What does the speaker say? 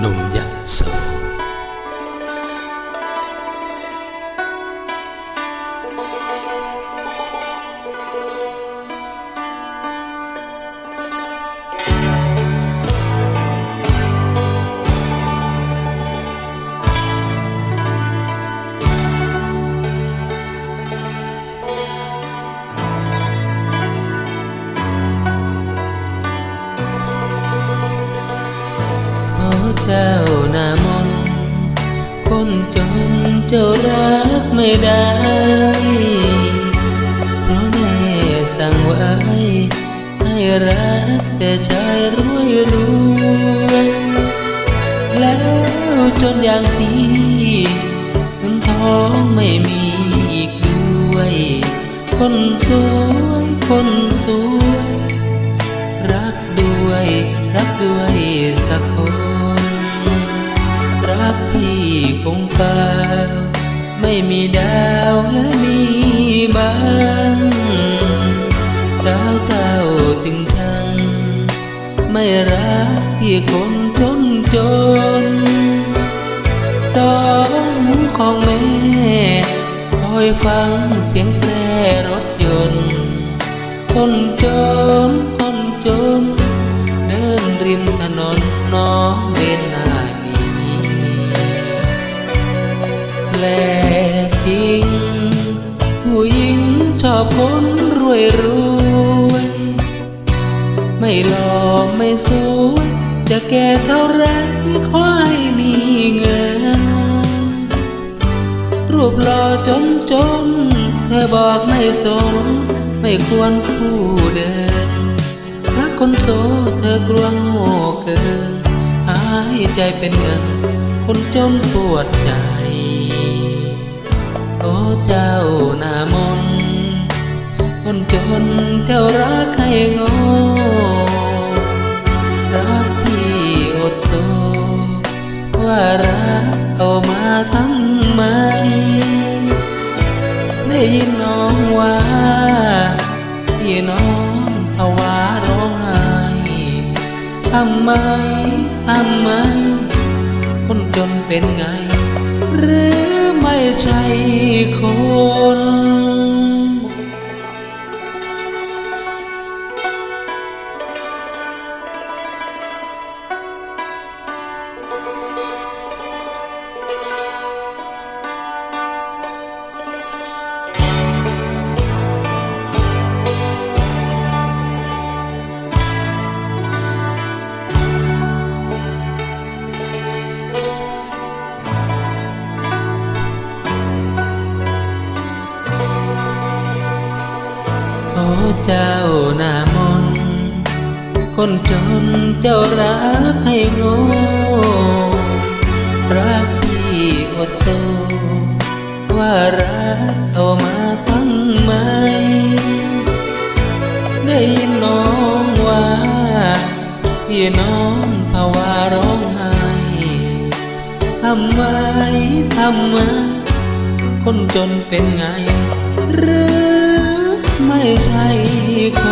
หนุ่ม จ้าหนามนคนจนเจ้ารักไม่ได้ เพราะแม่สั่งไว้ ให้รักแต่ชายรวยรวยแล้วจนอย่างพี่เงินทองไม่มีอีกด้วย คนสวยคนสวย รักด้วย รักด้วยสัก ไม่มีดาวและมีบางสาวเจ้าจึงชัง ไม่รักพี่คนจนจนสองหูของแม่คอยฟังเสียงแตรรถยนต์คนจนคนจน เดินริมถนนน้อง คนรวยรวย ไม่หล่อไม่สวย จะแก่เท่าไรขอให้มีเงิน รูปหล่อจนจน เธอบอกไม่สน ไม่ควรคู่เดินรักคนโสดเธอกลัวโง่เกิน หายใจเป็นเงิน คนจนปวดใจ โอ้เจ้าน้าม จนเจ้ารักให้ง่รักพี่อดโซว่ารักเอามาทำไม ได้ยินน้องว่าพี่น้องภาวะร้องไห้ทำไมทำไม คนจนเป็นไง หรือไม่ใช่ เจ้าหน้ามน คนจนเจ้ารักให้โง่รักที่อดโซว่ารักเอามาทั้งไมได้ยินน้องว่าพี่น้องภาวะร้องไห้ทำไมทำไมคนจนเป็นไงหรือ ไม่ใช่คน